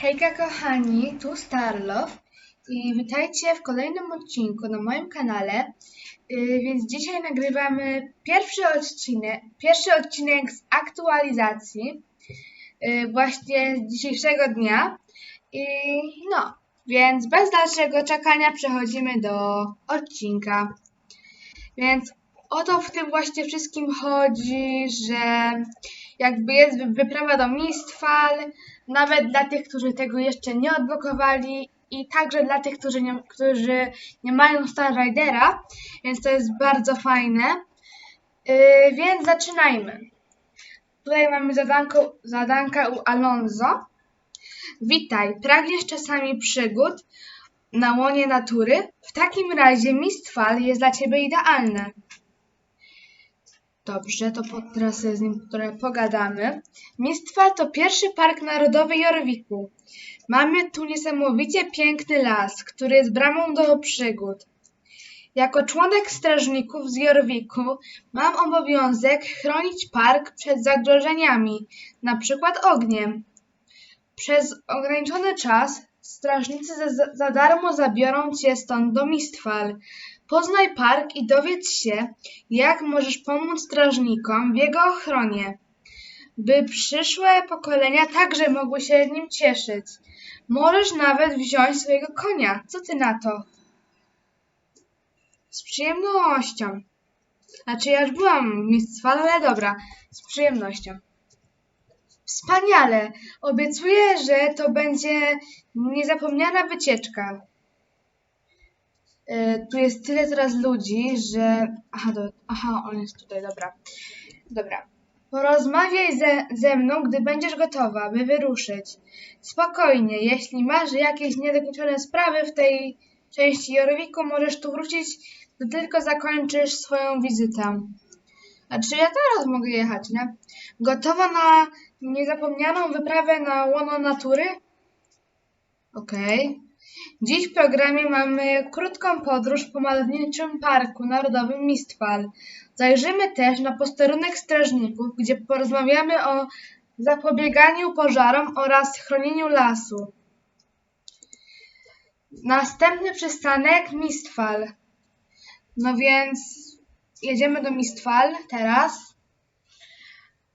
Hejka kochani, tu Starlove i witajcie w kolejnym odcinku na moim kanale. Yy, więc dzisiaj nagrywamy pierwszy odcinek, pierwszy odcinek z aktualizacji yy, właśnie z dzisiejszego dnia. I no, więc bez dalszego czekania przechodzimy do odcinka. Więc o to w tym właśnie wszystkim chodzi, że jakby jest wy- wyprawa do Mistfall, nawet dla tych, którzy tego jeszcze nie odblokowali i także dla tych, którzy nie, którzy nie mają Star Ridera, więc to jest bardzo fajne. Yy, więc zaczynajmy. Tutaj mamy zadanko, zadanka u Alonso. Witaj, pragniesz czasami przygód na łonie natury? W takim razie Mistfall jest dla Ciebie idealne. Dobrze, to po, teraz z nim trochę pogadamy. Mistfall to pierwszy park narodowy Jorwiku. Mamy tu niesamowicie piękny las, który jest bramą do przygód. Jako członek strażników z Jorwiku mam obowiązek chronić park przed zagrożeniami, na przykład ogniem. Przez ograniczony czas strażnicy za, za- darmo zabiorą cię stąd do Mistfall. Poznaj park i dowiedz się, jak możesz pomóc strażnikom w jego ochronie, by przyszłe pokolenia także mogły się nim cieszyć. Możesz nawet wziąć swojego konia. Co ty na to? Z przyjemnością. Znaczy, ja już byłam w Mistfall, ale dobra, z przyjemnością. Wspaniale! Obiecuję, że to będzie niezapomniana wycieczka. E, tu jest tyle teraz ludzi, że. Aha, do... Aha, on jest tutaj, dobra. Dobra. Porozmawiaj ze, ze mną, gdy będziesz gotowa, by wyruszyć. Spokojnie, jeśli masz jakieś niedokończone sprawy w tej części Jorwiku, możesz tu wrócić, gdy tylko zakończysz swoją wizytę. Znaczy, ja teraz mogę jechać, nie? Gotowa na niezapomnianą wyprawę na łono natury? Okej. Dziś w programie mamy krótką podróż po malowniczym Parku Narodowym Mistfall. Zajrzymy też na posterunek strażników, gdzie porozmawiamy o zapobieganiu pożarom oraz chronieniu lasu. Następny przystanek Mistfall. No więc jedziemy do Mistfall teraz.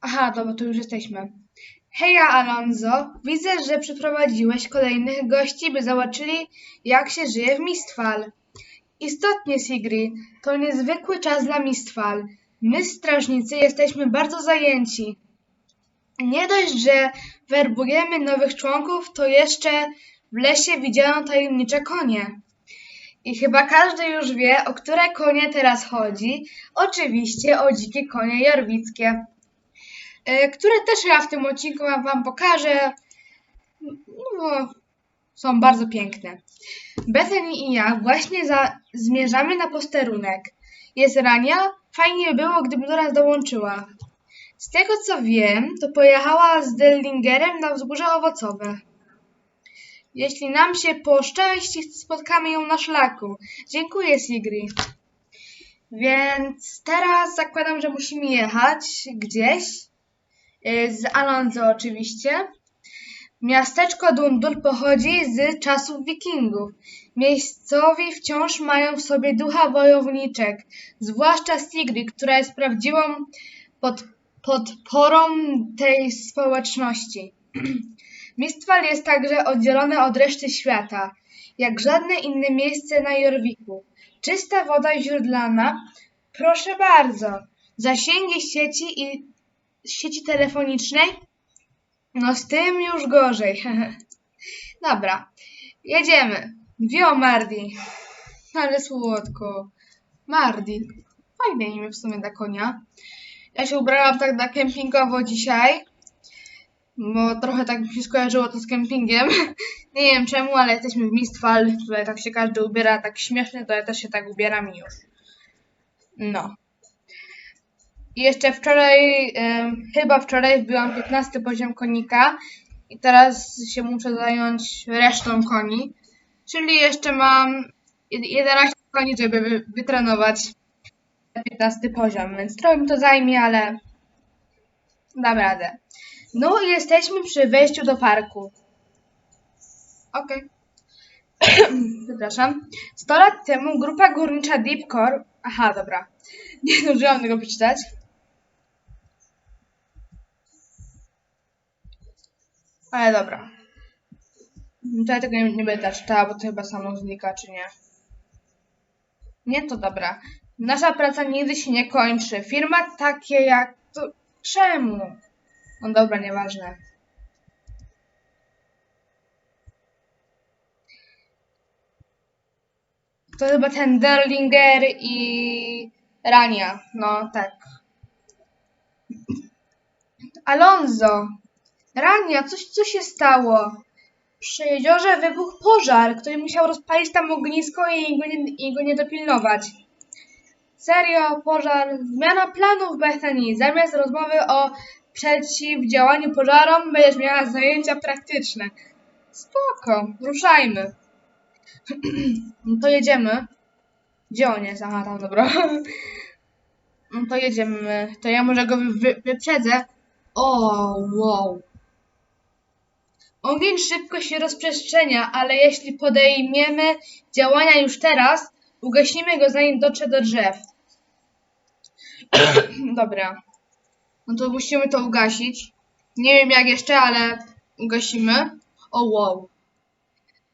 Aha, dobra, tu już jesteśmy. Heja Alonso, widzę, że przyprowadziłeś kolejnych gości, by zobaczyli, jak się żyje w Mistfall. Istotnie, Sigri, to niezwykły czas dla Mistfall. My, strażnicy, jesteśmy bardzo zajęci. Nie dość, że werbujemy nowych członków, to jeszcze w lesie widziano tajemnicze konie. I chyba każdy już wie, o które konie teraz chodzi. Oczywiście o dzikie konie jorwickie które też ja w tym odcinku wam, wam pokażę. No, są bardzo piękne. Bethany i ja właśnie za, zmierzamy na posterunek. Jest rania, fajnie by było, gdyby do nas dołączyła. Z tego co wiem, to pojechała z Dellingerem na wzgórze owocowe. Jeśli nam się poszczęści, spotkamy ją na szlaku. Dziękuję, Sigri. Więc teraz zakładam, że musimy jechać gdzieś. Y, z Alonso oczywiście. Miasteczko Dundul pochodzi z czasów wikingów. Miejscowi wciąż mają w sobie ducha wojowniczek, zwłaszcza Sigrid, która jest prawdziwą pod, podporą tej społeczności. Mistfall jest także oddzielone od reszty świata, jak żadne inne miejsce na Jorwiku. Czysta woda źródlana, proszę bardzo. Zasięgi sieci i sieci telefonicznej? No z tym już gorzej. Dobra, jedziemy. Wio Mardi. Ale słodko. Mardi. Fajne imię w sumie dla konia. Ja się ubrałam tak na kempingowo dzisiaj, bo trochę tak mi się skojarzyło to z kempingiem. Nie wiem czemu, ale jesteśmy w Mistfall. Tutaj tak się każdy ubiera tak śmiesznie, to ja też się tak ubieram i już. No. I jeszcze wczoraj, chyba wczoraj wbiłam 15 poziom konika i teraz się muszę zająć resztą koni. Czyli jeszcze mam jed- 11 koni, żeby wy- wytrenować 15 poziom, więc trochę mi to zajmie, ale dam radę. No i jesteśmy przy wejściu do parku. Okej. Przepraszam. 100 lat temu grupa górnicza Deep Core... Aha, dobra. Nie zdążyłam tego przeczytać. Ale dobra. Ja tego nie, nie będę czytała, bo to chyba samo znika, czy nie? Nie, to dobra. Nasza praca nigdy się nie kończy. Firma takie jak... To... Czemu? No dobra, nieważne. To chyba ten Derlinger i Rania. No, tak. Alonso! Rania, coś, co się stało? Przy jeziorze wybuchł pożar, który musiał rozpalić tam ognisko i go nie, i go nie dopilnować. Serio, pożar. Zmiana planów, Bethany. Zamiast rozmowy o przeciwdziałaniu pożarom, będziesz miała zajęcia praktyczne. Spoko, ruszajmy. No to jedziemy. Gdzie on jest? Aha, tam, dobra. No to jedziemy. To ja może go wy, wyprzedzę. O, wow. Ogień szybko się rozprzestrzenia, ale jeśli podejmiemy działania już teraz, ugasimy go zanim dotrze do drzew. Dobra. No to musimy to ugasić. Nie wiem jak jeszcze, ale ugasimy. O wow.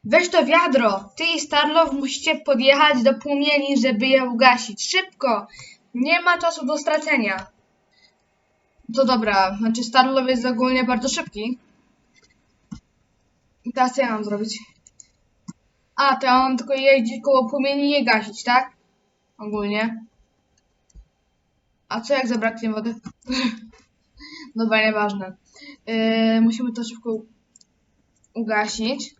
Weź to wiadro! Ty i Starlow musicie podjechać do płomieni, żeby je ugasić. Szybko! Nie ma czasu do stracenia. To dobra, znaczy Starlow jest ogólnie bardzo szybki. I teraz co ja mam zrobić? A, to ja mam tylko jeździć koło płomieni i je gasić, tak? Ogólnie. A co jak zabraknie wody? dobra, nieważne. Yy, musimy to szybko ugasić.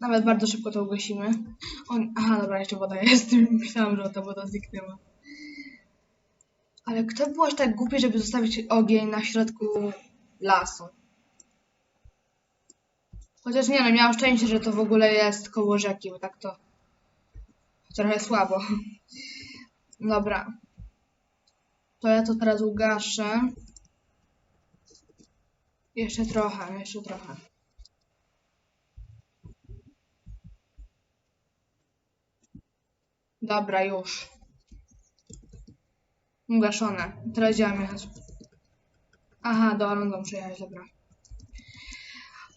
Nawet bardzo szybko to ugasimy. O, aha, dobra, jeszcze woda jest. Myślałam, że ta woda zniknęła. Ale kto był aż tak głupi, żeby zostawić ogień na środku lasu? Chociaż nie no, miałam szczęście, że to w ogóle jest koło rzeki, bo tak to trochę słabo. Dobra. To ja to teraz ugaszę. Jeszcze trochę, jeszcze trochę. Dobra, już. Ugaszone. Teraz działam jechać. Aha, do Alonso muszę dobra.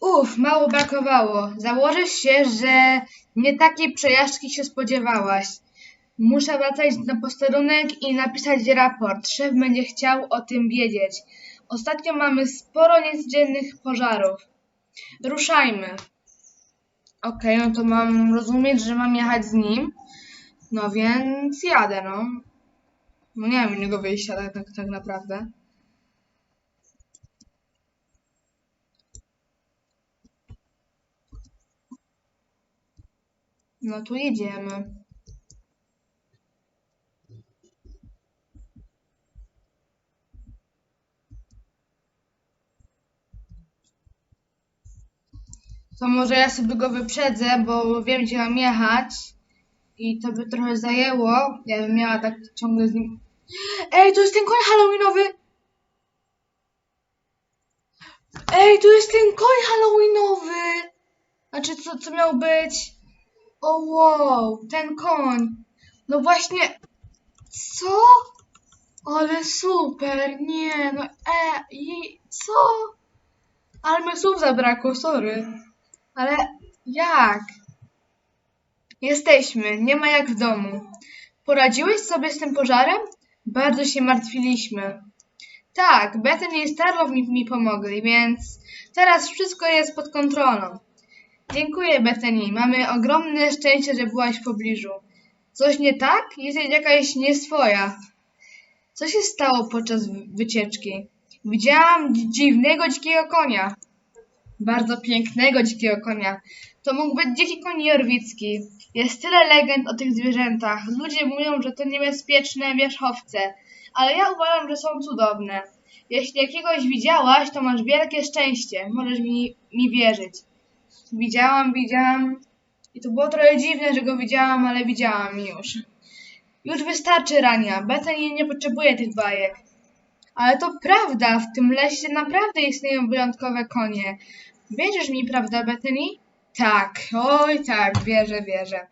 Uff, mało brakowało. Założysz się, że nie takiej przejażdżki się spodziewałaś. Muszę wracać na posterunek i napisać raport. Szef będzie chciał o tym wiedzieć. Ostatnio mamy sporo niecodziennych pożarów. Ruszajmy. Okej, no to mam rozumieć, że mam jechać z nim. No więc jadę, no. No nie mam innego wyjścia tak, tak, tak naprawdę. No tu jedziemy. To może ja sobie go wyprzedzę, bo wiem gdzie mam jechać. I to by trochę zajęło. Ja bym miała tak ciągle z nim. Ej, to jest ten koń halloweenowy! Ej, tu jest ten koń halloweenowy! Znaczy, co, co miał być? O wow, ten koń. No właśnie. Co? Ale super, nie, no e, i co? Ale mi słów zabrakło, sorry. Ale jak? Jesteśmy, nie ma jak w domu. Poradziłeś sobie z tym pożarem? Bardzo się martwiliśmy. Tak, Bethany i Starlow mi, mi pomogli, więc teraz wszystko jest pod kontrolą. Dziękuję, Bethany. Mamy ogromne szczęście, że byłaś w pobliżu. Coś nie tak? Jesteś jakaś nieswoja. Co się stało podczas wy- wycieczki? Widziałam dzi- dziwnego dzikiego konia. Bardzo pięknego dzikiego konia. To mógł być dziki koń jorwicki. Jest tyle legend o tych zwierzętach. Ludzie mówią, że to niebezpieczne wierzchowce, ale ja uważam, że są cudowne. Jeśli jakiegoś widziałaś, to masz wielkie szczęście. Możesz mi, mi wierzyć. Widziałam, widziałam. I to było trochę dziwne, że go widziałam, ale widziałam już. Już wystarczy rania. Bethany nie potrzebuje tych bajek. Ale to prawda, w tym lesie naprawdę istnieją wyjątkowe konie. Wierzysz mi, prawda, Bethany? Tak, oj tak, wierzę, wierzę.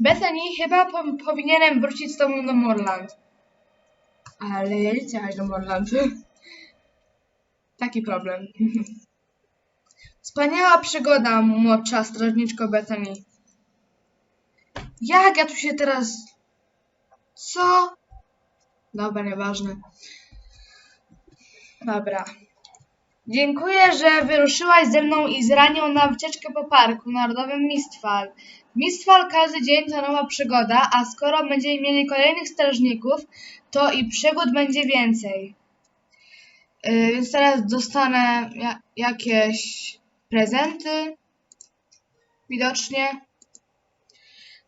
Bethany, chyba po powinienem wrócić z tobą do Morland. Ale ja nie do Morland. Taki problem. Wspaniała przygoda, młodsza strażniczko Bethany. Jak ja tu się teraz... Co? Dobra, nieważne. Dobra. Dziękuję, że wyruszyłaś ze mną i z Ranią na wycieczkę po parku narodowym Mistfall. Mistfall każdy dzień to nowa przygoda, a skoro będziemy mieli kolejnych strażników, to i przygód będzie więcej. Yy, więc teraz dostanę ja jakieś prezenty. Widocznie.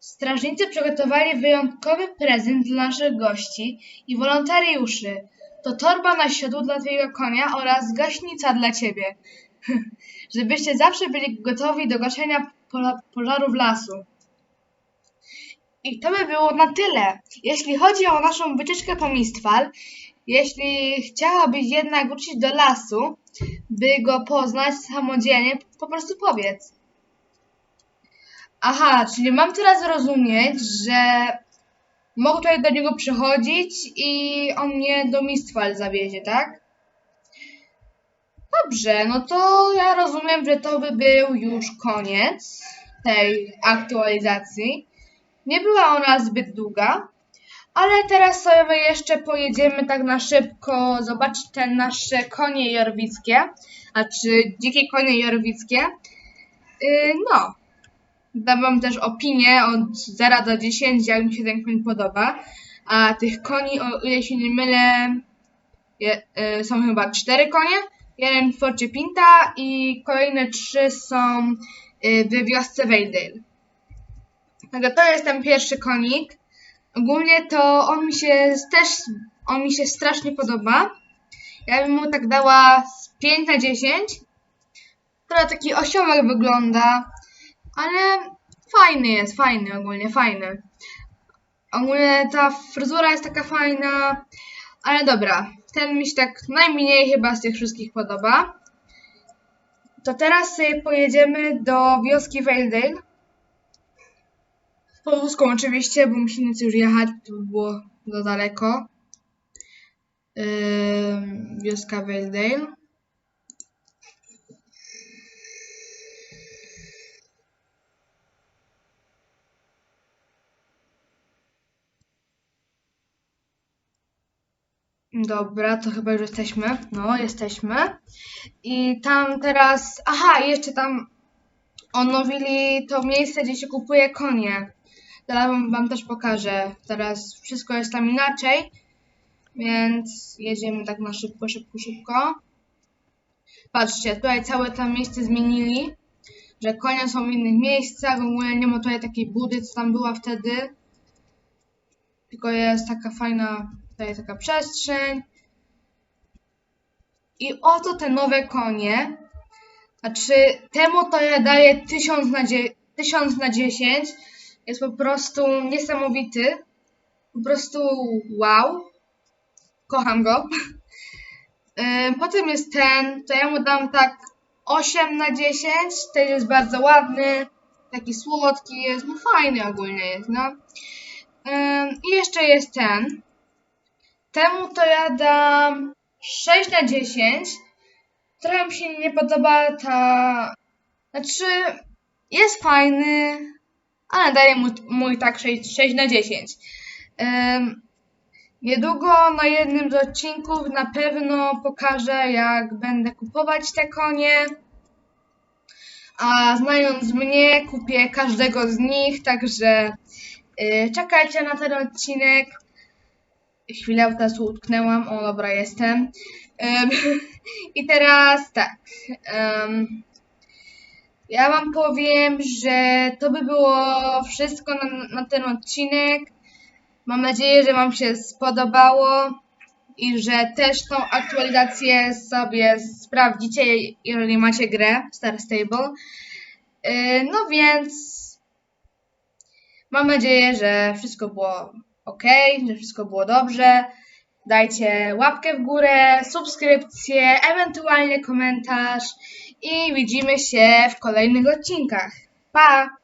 Strażnicy przygotowali wyjątkowy prezent dla naszych gości i wolontariuszy. To torba na siodło dla twojego konia oraz gaśnica dla ciebie. Żebyście zawsze byli gotowi do gaszenia pożarów lasu. I to by było na tyle. Jeśli chodzi o naszą wycieczkę po Mistfall, jeśli chciałabyś jednak wrócić do lasu, by go poznać samodzielnie, po prostu powiedz. Aha, czyli mam teraz rozumieć, że mogę tutaj do niego przychodzić i on mnie do Mistfall zawiezie, tak? Dobrze, no to ja rozumiem, że to by był już koniec tej aktualizacji. Nie była ona zbyt długa, ale teraz sobie jeszcze pojedziemy tak na szybko zobaczyć te nasze konie jorwickie, a czy dzikie konie jorwickie. Yy, no, dam wam też opinię od 0 do 10, jak mi się ten koń podoba. A tych koni, o ile się nie mylę, je, y, są chyba cztery konie. Jeden w Pinta i kolejne trzy są y, w wiosce Wejdale. Także to jest ten pierwszy konik. Ogólnie to on mi się też, on mi się strasznie podoba. Ja bym mu tak dała z 5 na 10. Trochę taki osiołek wygląda, ale fajny jest, fajny ogólnie, fajny. Ogólnie ta fryzura jest taka fajna, ale dobra. Ten mi się tak najmniej chyba z tych wszystkich podoba. To teraz sobie pojedziemy do wioski Valedale. Powózką oczywiście, bo musimy już jechać, to by było za daleko. Yy, wioska Valedale. Dobra, to chyba już jesteśmy. No, jesteśmy. I tam teraz. Aha, jeszcze tam odnowili to miejsce, gdzie się kupuje konie. Teraz wam, wam też pokażę. Teraz wszystko jest tam inaczej. Więc jedziemy tak na szybko, szybko, szybko. Patrzcie, tutaj całe tam miejsce zmienili. Że konie są w innych miejscach. W ogóle nie ma tutaj takiej budy, co tam była wtedy. Tylko jest taka fajna Tutaj taka przestrzeń. I oto te nowe konie. Znaczy, temu to ja daję 1000 na, 1000 na 10. Jest po prostu niesamowity. Po prostu wow. Kocham go. Potem jest ten, to ja mu dam tak 8 na 10. Ten jest bardzo ładny. Taki słodki jest. No fajny ogólnie jest, no. I jeszcze jest ten. Temu to ja dam 6 na 10. Trochę mi się nie podoba ta... Znaczy, jest fajny, ale daję mu, i tak 6, 6 na 10. Um, niedługo na jednym z odcinków na pewno pokażę, jak będę kupować te konie. A znając mnie, kupię każdego z nich, także yy, czekajcie na ten odcinek chwilę teraz utknęłam, o dobra jestem. I teraz tak. Ja wam powiem, że to by było wszystko na, na ten odcinek. Mam nadzieję, że wam się spodobało i że też tą aktualizację sobie sprawdzicie, jeżeli macie grę Star Stable. No więc mam nadzieję, że wszystko było ok, że wszystko było dobrze. Dajcie łapkę w górę, subskrypcję, ewentualnie komentarz i widzimy się w kolejnych odcinkach. Pa!